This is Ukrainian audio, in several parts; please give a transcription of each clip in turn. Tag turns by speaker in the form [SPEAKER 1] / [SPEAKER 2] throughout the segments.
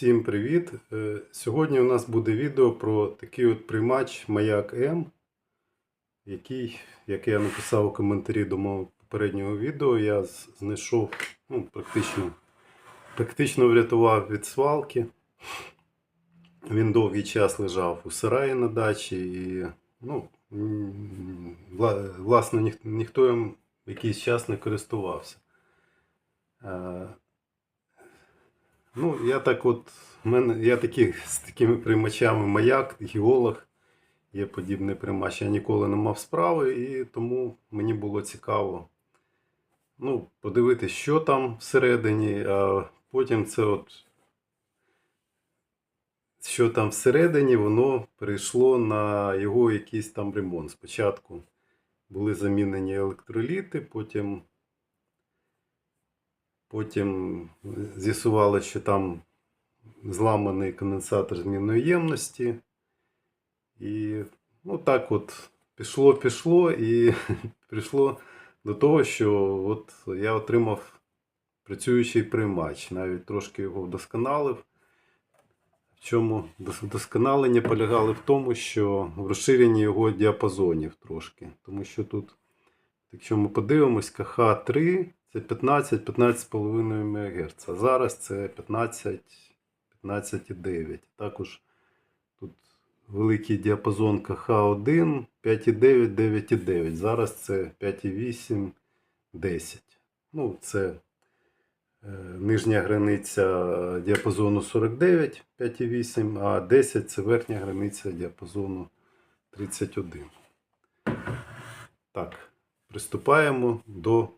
[SPEAKER 1] Всім привіт! Е, Сьогодні у нас буде відео про такий от приймач Маяк М, який, як я написав у коментарі до мого попереднього відео, я знайшов, ну, практично, практично врятував від свалки. Він довгий час лежав у сараї на дачі і, ну, власне, ніх- ніхто їм якийсь час не користувався. Ну, я так от, мене, я такі, з такими приймачами маяк, геолог, є подібний приймач. Я ніколи не мав справи, і тому мені було цікаво ну, подивитися, що там всередині, а потім це от, що там всередині, воно перейшло на його якийсь там ремонт. Спочатку були замінені електроліти, потім Потім з'ясували, що там зламаний конденсатор змінної ємності. І ну так от пішло, пішло, і прийшло до того, що от я отримав працюючий приймач. Навіть трошки його вдосконалив. В чому вдосконалення полягало в тому, що в розширенні його діапазонів трошки. Тому що тут, якщо ми подивимось, КХ3 це 15-15,5 МГц. А зараз це 15 15,9. Також тут великий діапазон КХ1 5,9, 9,9. Зараз це 5,8, 10. Ну, це е, нижня границя діапазону 49, 5,8, а 10 це верхня границя діапазону 31. Так, приступаємо до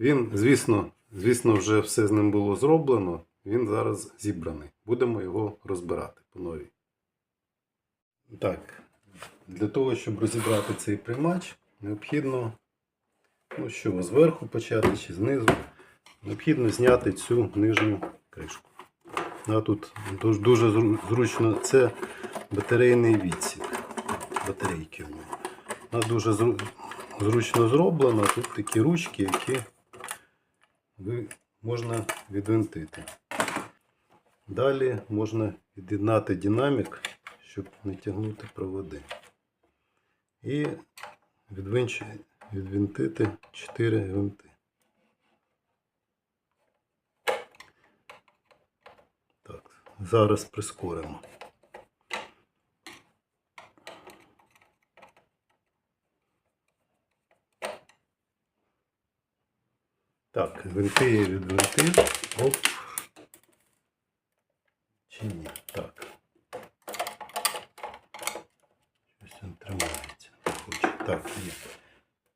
[SPEAKER 1] він, звісно, звісно, вже все з ним було зроблено. Він зараз зібраний. Будемо його розбирати по новій. Так, для того, щоб розібрати цей приймач, необхідно, ну що, зверху почати чи знизу, необхідно зняти цю нижню кришку. А тут дуже, зручно, це батарейний відсік. Батарейки в нього. Вона дуже зручно зроблена. Тут такі ручки, які можна відвинтити. Далі можна від'єднати динамік, щоб не тягнути проводи. І відвинтити 4 гвинти. Так, зараз прискоримо. Так, гвинти я відвинтив. Оп. Чи ні? Так. Щось він тримається. хоче. Так, є.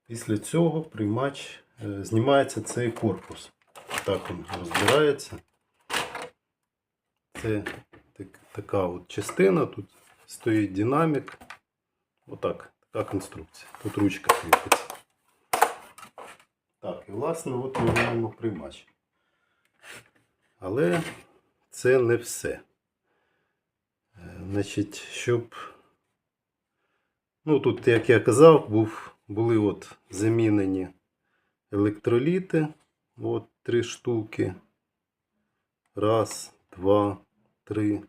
[SPEAKER 1] Після цього приймач е, знімається цей корпус. Так він розбирається. Це так, така от частина. Тут стоїть динамік. Отак. Така конструкція. Тут ручка кріпиться. І власне от ми маємо приймач. Але це не все. Е, Значить, щоб. Ну, тут, як я казав, був, були от замінені електроліти. От три штуки. Раз, два, три.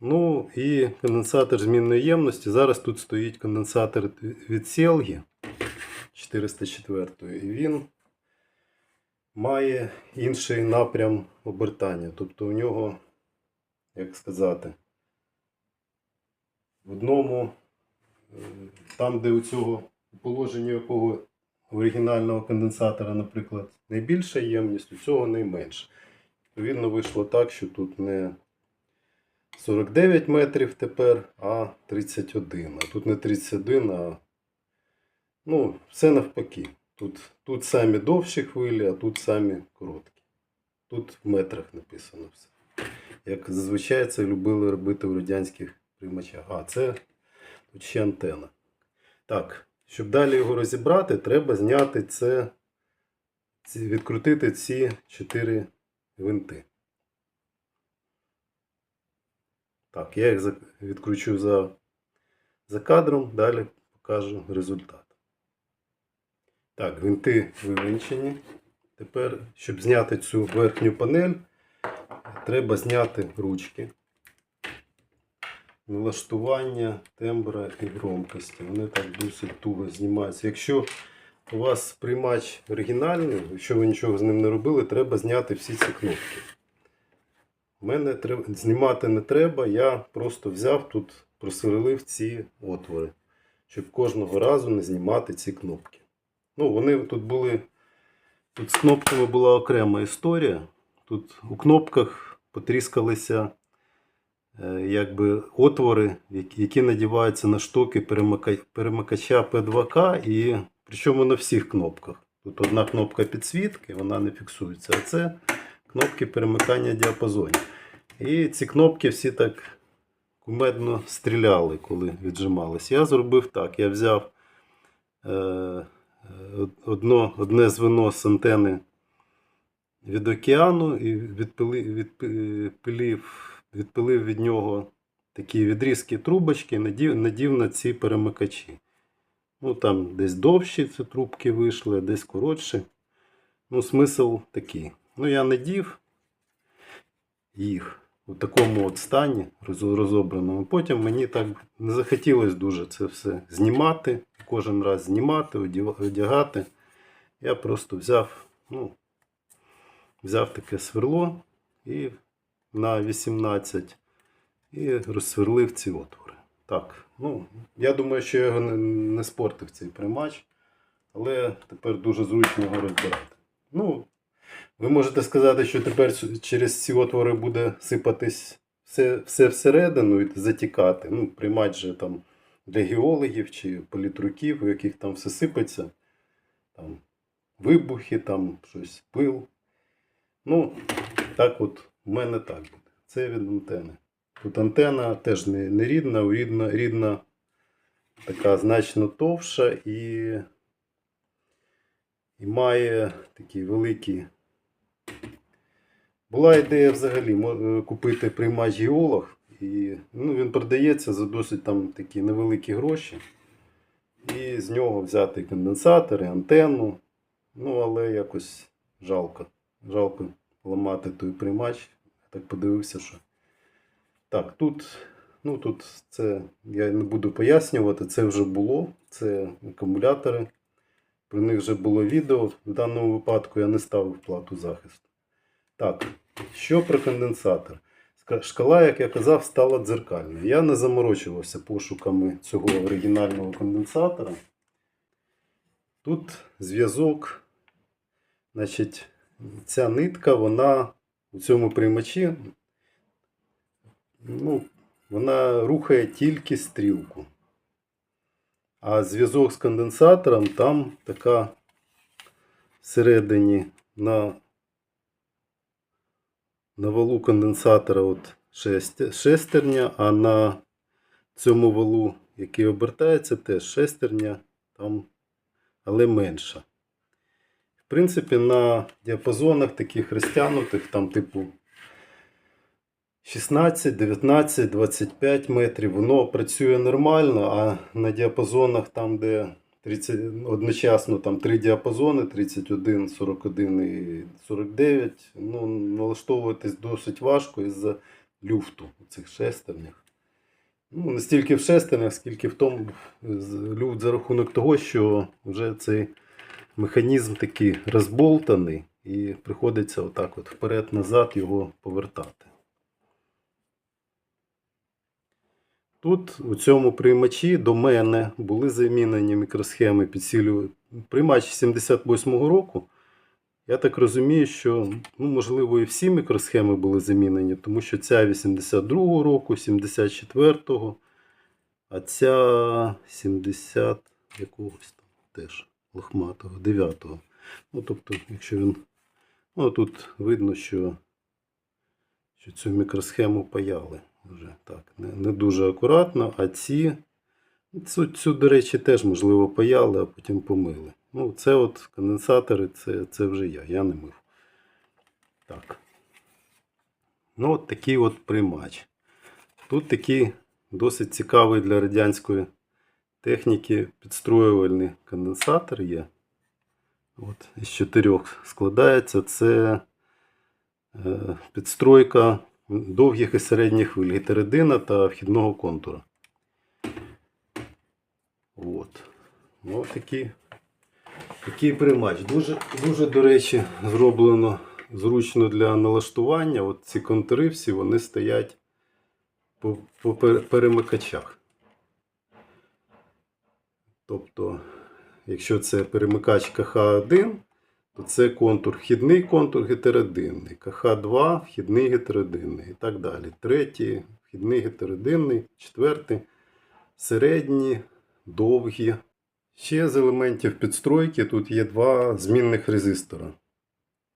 [SPEAKER 1] Ну і конденсатор змінної ємності. Зараз тут стоїть конденсатор від Селги. 404 і він має інший напрям обертання. Тобто у нього, як сказати, в одному, е, там, де у цього у положенні якого оригінального конденсатора, наприклад, найбільша ємність, у цього найменша. Відповідно, вийшло так, що тут не 49 метрів тепер, а 31. А тут не 31, а Ну, все навпаки. Тут, тут самі довші хвилі, а тут самі короткі. Тут в метрах написано все. Як зазвичай це любили робити в радянських приймачах. А, це тут ще антена. Так, щоб далі його розібрати, треба зняти це, відкрутити ці чотири гвинти. Так, я їх відкручу за, за кадром, далі покажу результат. Так, гвинти вивинчені. Тепер, щоб зняти цю верхню панель, треба зняти ручки. Налаштування тембра і громкості. Вони так досить туго знімаються. Якщо у вас приймач оригінальний, якщо ви нічого з ним не робили, треба зняти всі ці кнопки. У мене треба, знімати не треба, я просто взяв тут, просверлив ці отвори, щоб кожного разу не знімати ці кнопки. Ну, вони тут були. Тут з кнопками була окрема історія. Тут у кнопках потріскалися е, якби, отвори, які, надіваються на штоки перемика- перемикача P2K, і причому на всіх кнопках. Тут одна кнопка підсвітки, вона не фіксується, а це кнопки перемикання діапазонів. І ці кнопки всі так кумедно стріляли, коли віджималися. Я зробив так: я взяв е, одно, одне звено з антени від океану і відпилив, відпилив, відпилив від нього такі відрізки трубочки, надів, надів на ці перемикачі. Ну, там десь довші ці трубки вийшли, десь коротші. Ну, смисл такий. Ну, я надів їх у такому от стані розобраному. Потім мені так не захотілося дуже це все знімати, кожен раз знімати, одягати. Я просто взяв, ну, взяв таке сверло і на 18 і розсверлив ці отвори. Так, ну, я думаю, що я його не, спортив цей примач, але тепер дуже зручно його розбирати. Ну, ви можете сказати, що тепер через ці отвори буде сипатись все, все всередину і затікати. Ну, приймач же там для геологів чи політруків, у яких там все сипеться. Там вибухи, там щось пил. Ну, так от в мене так буде. Це від антени. Тут антена теж не, не рідна, рідна, рідна така значно товша і, і має такі великі. Була ідея взагалі е, купити приймач геолог, і ну, він продається за досить там такі невеликі гроші. І з нього взяти конденсатори, антенну. Ну, але якось жалко. Жалко ламати той приймач. Так подивився, що. Так, тут, ну, тут це я не буду пояснювати, це вже було. Це акумулятори. Про них вже було відео. В даному випадку я не ставив плату захисту. Так, що про конденсатор? Шкала, як я казав, стала дзеркальною. Я не заморочувався пошуками цього оригінального конденсатора. Тут зв'язок, значить, ця нитка, вона у цьому приймачі, ну, вона рухає тільки стрілку. А зв'язок з конденсатором там така всередині на на валу конденсатора от шестерня, а на цьому валу, який обертається, теж шестерня, там, але менша. В принципі, на діапазонах таких розтягнутих, там, типу 16, 19, 25 метрів, воно працює нормально, а на діапазонах, там, де 30, одночасно там три діапазони 31, 41 і 49. Ну, налаштовуватись досить важко із-за люфту у цих шестернях. Ну, не стільки в шестернях, скільки в тому люфт за рахунок того, що вже цей механізм такий розболтаний і приходиться отак от вперед-назад його повертати. Тут у цьому приймачі до мене були замінені мікросхеми підсилювання. Приймач 78-го року. Я так розумію, що ну, можливо і всі мікросхеми були замінені, тому що ця 82-го року, 74-го, а ця 70 якогось там теж лохматого, 9-го. Ну, тобто, якщо він. Ну, тут видно, що, що цю мікросхему паяли вже так. Не, не дуже акуратно, а ці. Цю, цю, до речі, теж, можливо, паяли, а потім помили. Ну, це от конденсатори, це, це вже я, я не мив. Так. Ну, от такий от приймач. Тут такий досить цікавий для радянської техніки підстроювальний конденсатор є. От, із чотирьох складається. Це е, підстройка довгих і середніх хвиль, гетеродина та вхідного контура. От. Ну, такий, такий приймач. Дуже, дуже, до речі, зроблено зручно для налаштування. От ці контури всі вони стоять по, по перемикачах. Тобто, якщо це перемикач КХ1, то це контур вхідний контур гетеродинний, КХ2 вхідний гетеродинний і так далі. Третій вхідний гетеродинний, четвертий середні, довгі. Ще з елементів підстройки тут є два змінних резистора.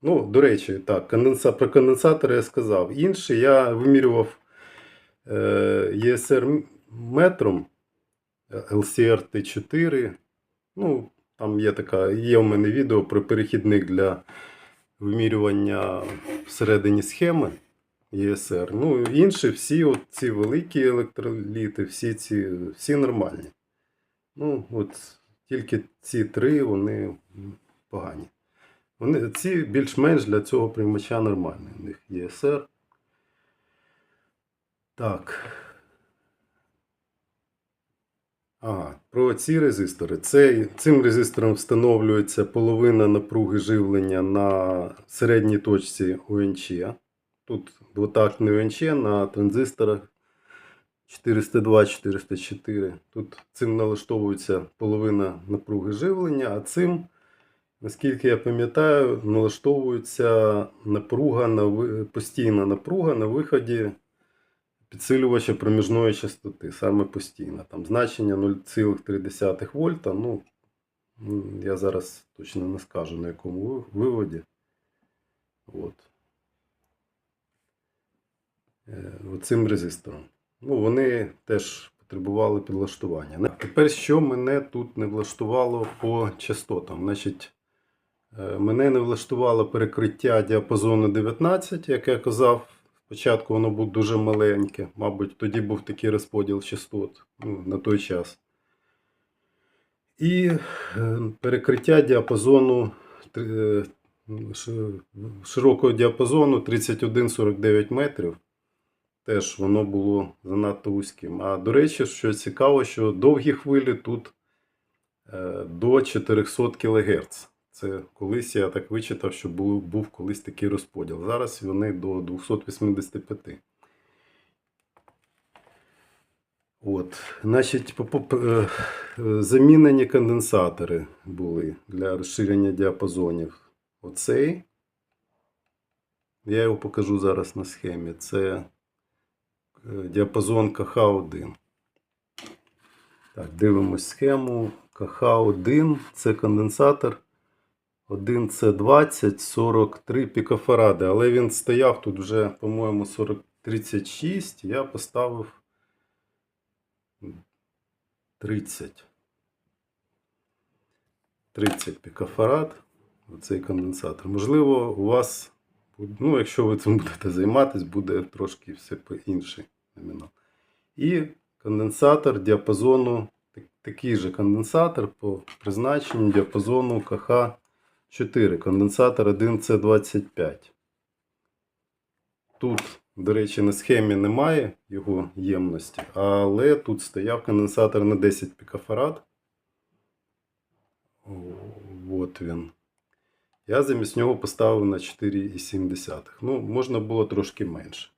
[SPEAKER 1] Ну, до речі, так, конденса... про конденсатори я сказав. Інші я вимірював е, ESR метром е, LCR T4. Ну, там є така, є у мене відео про перехідник для вимірювання всередині схеми ESR. Ну, інші всі ці великі електроліти, всі ці всі нормальні. Ну, от тільки ці три вони погані. Вони, ці більш-менш для цього приймача нормальні. У них ESR. Так. Ага, про ці резистори. Цей, цим резистором встановлюється половина напруги живлення на середній точці ОНЧ. Тут двотактний ОНЧ на транзисторах 402-404. Тут цим налаштовується половина напруги живлення, а цим, наскільки я пам'ятаю, налаштовується напруга на, постійна напруга на виході підсилювача проміжної частоти, саме постійно. Там значення 0,3 вольта. Ну, я зараз точно не скажу на якому виводі. От. Е, Оцим резистором. Ну, вони теж потребували підлаштування. Тепер, що мене тут не влаштувало по частотам? Значить, е, мене не влаштувало перекриття діапазону 19, як я казав. Спочатку воно було дуже маленьке. Мабуть, тоді був такий розподіл частот ну, на той час. І е, перекриття діапазону е, ши- широкого діапазону 31-49 метрів. Теж воно було занадто вузьким. А до речі, що цікаво, що довгі хвилі тут е, до 400 кГц. Це колись я так вичитав, що був, був колись такий розподіл. Зараз вони до 285. От, значить, е, замінені конденсатори були для розширення діапазонів. Оцей. Я його покажу зараз на схемі. Це е, діапазон КХ1. Так, дивимось схему. КХ1 це конденсатор 1С20 43 пікофаради. Але він стояв тут вже, по-моєму, 40, 36. Я поставив 30. 30 пікофарад. Оцей конденсатор. Можливо, у вас, ну, якщо ви цим будете займатися, буде трошки все по-інший номінал. І конденсатор діапазону, такий же конденсатор по призначенню діапазону КХ4, конденсатор 1С25. Тут, до речі, на схемі немає його ємності, але тут стояв конденсатор на 10 пікофарад. От він. Я замість нього поставив на 4,7. Ну, можна було трошки менше.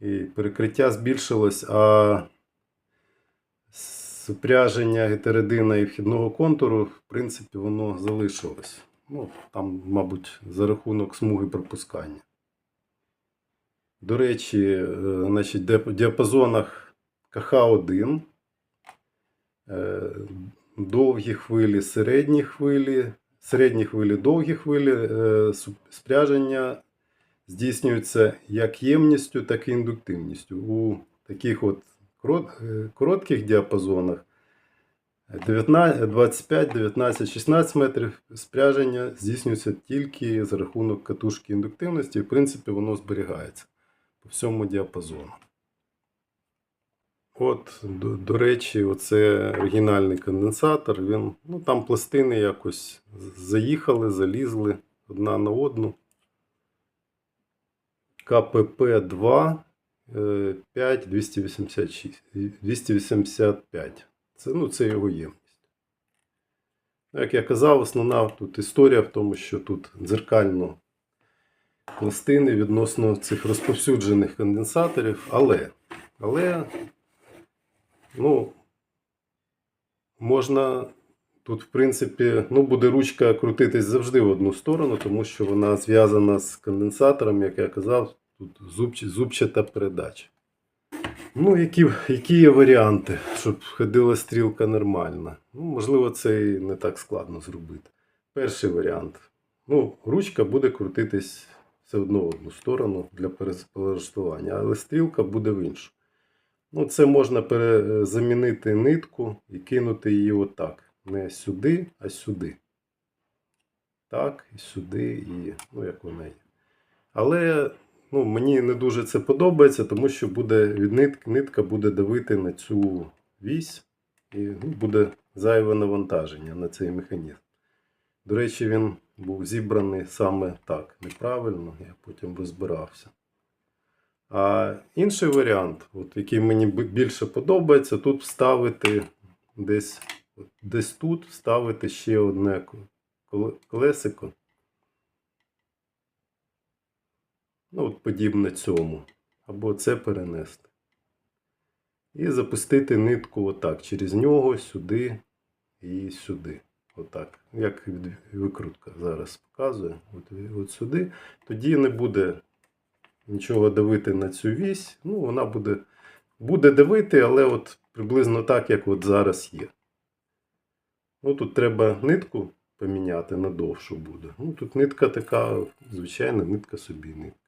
[SPEAKER 1] І перекриття збільшилось, а супряження гетеродина і вхідного контуру, в принципі, воно залишилось. Ну, там, мабуть, за рахунок смуги пропускання. До речі, е, значить, в діапазонах КХ1 е, довгі хвилі, середні хвилі, середні хвилі, довгі хвилі е, спряження здійснюється як ємністю, так і індуктивністю. У таких от коротких діапазонах 19, 25, 19, 16 метрів спряження здійснюється тільки за рахунок катушки індуктивності, в принципі воно зберігається по всьому діапазону. От, до, до речі, оце оригінальний конденсатор. Він, ну, там пластини якось заїхали, залізли одна на одну. КПП 2 е, 5 286, 285. Це, ну, це його ємність. Ну, Як я казав, основна тут історія в тому, що тут дзеркально пластини відносно цих розповсюджених конденсаторів, але, але ну, можна тут, в принципі, ну, буде ручка крутитись завжди в одну сторону, тому що вона зв'язана з конденсатором, як я казав, тут зубч, зубчата передача. Ну, які, які є варіанти, щоб ходила стрілка нормально? Ну, можливо, це і не так складно зробити. Перший варіант. Ну, ручка буде крутитись все одно в одну сторону для перелаштування, але стрілка буде в іншу. Ну, це можна замінити нитку і кинути її отак. Не сюди, а сюди. Так, і сюди, і ну, як вона є. Але ну, мені не дуже це подобається, тому що буде від нитка буде давити на цю вісь і ну, буде зайве навантаження на цей механізм. До речі, він був зібраний саме так, неправильно, я потім розбирався. А інший варіант, от, який мені більше подобається, тут вставити десь, десь тут вставити ще одне колесико. Ну, от подібне цьому. Або це перенести. І запустити нитку отак, через нього, сюди і сюди. Отак. Як викрутка зараз показує. От, от сюди. Тоді не буде нічого давити на цю вісь. Ну, вона буде, буде давити, але от приблизно так, як от зараз є. Ну, тут треба нитку поміняти на довшу буде. Ну, тут нитка така, звичайна нитка собі нитка.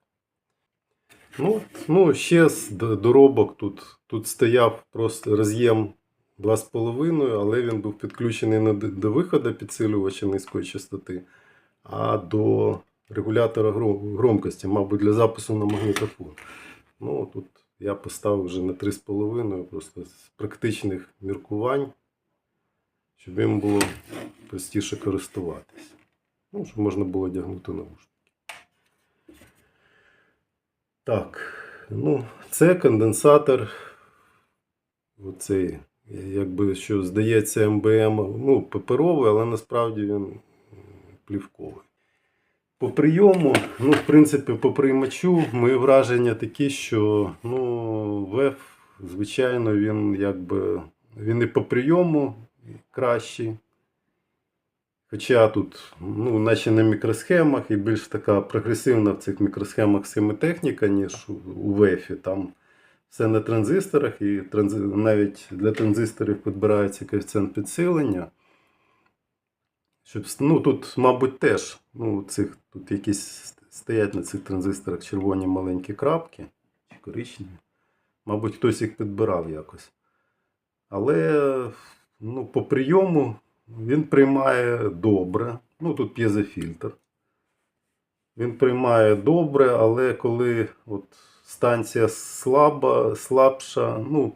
[SPEAKER 1] Ну, ну ще з доробок тут, тут стояв просто роз'єм 2,5, але він був підключений не до- виходу підсилювача низької частоти, а до регулятора громкості, мабуть, для запису на магнітофон. Ну, тут я поставив вже на 3,5 просто з практичних міркувань, щоб їм було простіше користуватись. Ну, щоб можна було одягнути наушники. Так, ну, це конденсатор. Оцей, якби що здається, МБМ, ну, паперовий, але насправді він плівковий. По прийому, ну, в принципі, по приймачу, мої враження такі, що ну, ВЕФ, звичайно, він якби він і по прийому кращий. Хоча тут, ну, наче на мікросхемах і більш така прогресивна в цих мікросхемах схемотехніка, ніж у- ВЕФі. Там все на транзисторах, і транзи... навіть для транзисторів підбирається коефіцієнт підсилення. Щоб, ну, тут, мабуть, теж ну, цих, тут якісь стоять на цих транзисторах червоні маленькі крапки чи коричневі. Мабуть, хтось їх підбирав якось. Але ну, по прийому він приймає добре. Ну, тут п'єзофільтр. Він приймає добре, але коли от станція слаба, слабша, ну,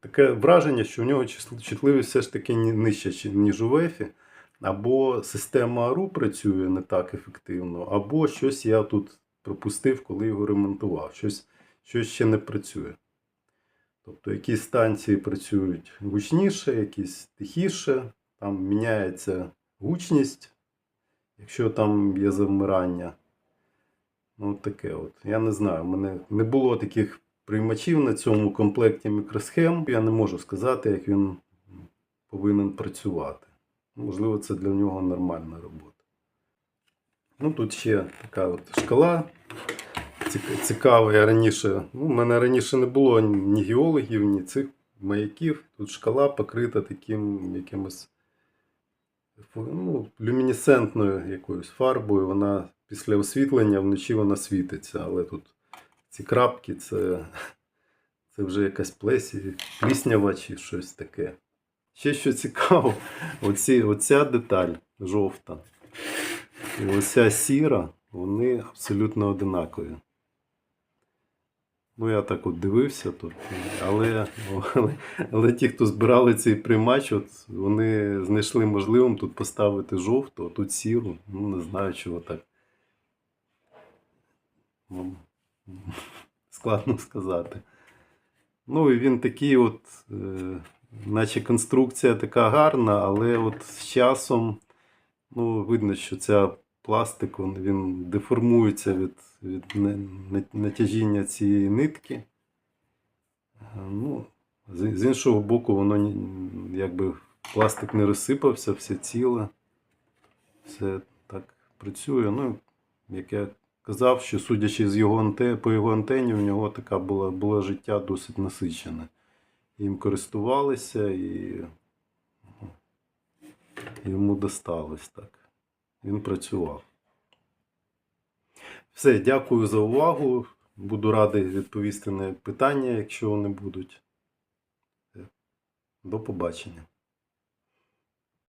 [SPEAKER 1] таке враження, що в нього чутливість все ж таки нижча, ніж у ВЕФі. Або система АРУ працює не так ефективно, або щось я тут пропустив, коли його ремонтував. Щось, щось ще не працює. Тобто якісь станції працюють гучніше, якісь тихіше, там міняється гучність, якщо там є завмирання. Ну, таке от. Я не знаю, в мене не було таких приймачів на цьому комплекті мікросхем. Я не можу сказати, як він повинен працювати. Можливо, це для нього нормальна робота. Ну, тут ще така от шкала цік- цікава. Я раніше, ну, у мене раніше не було ні геологів, ні цих маяків. Тут шкала покрита таким якимось ну, люмінесцентною якоюсь фарбою. Вона після освітлення вночі вона світиться. Але тут ці крапки це, це вже якась плесі, пліснява чи щось таке. Ще що цікаво, оці, оця деталь жовта і оця сіра, вони абсолютно одинакові. Ну, я так от дивився тут, але, але, але ті, хто збирали цей приймач, от вони знайшли можливим тут поставити жовту, а тут сіру. Ну, не знаю, чого так. Ну, складно сказати. Ну і він такий, от, е, наче конструкція така гарна, але от з часом ну, видно, що ця пластик він, він деформується від, від на- на- натяжіння цієї нитки. Е, Ну, з, іншого боку, воно якби пластик не розсипався, все ціле. Все так працює. Ну, як я казав, що судячи з його анте, по його антені, у нього така була, було життя досить насичене. Їм користувалися і ну, йому досталось так. Він працював. Все, дякую за увагу. Буду радий відповісти на питання, якщо вони будуть. До побачення.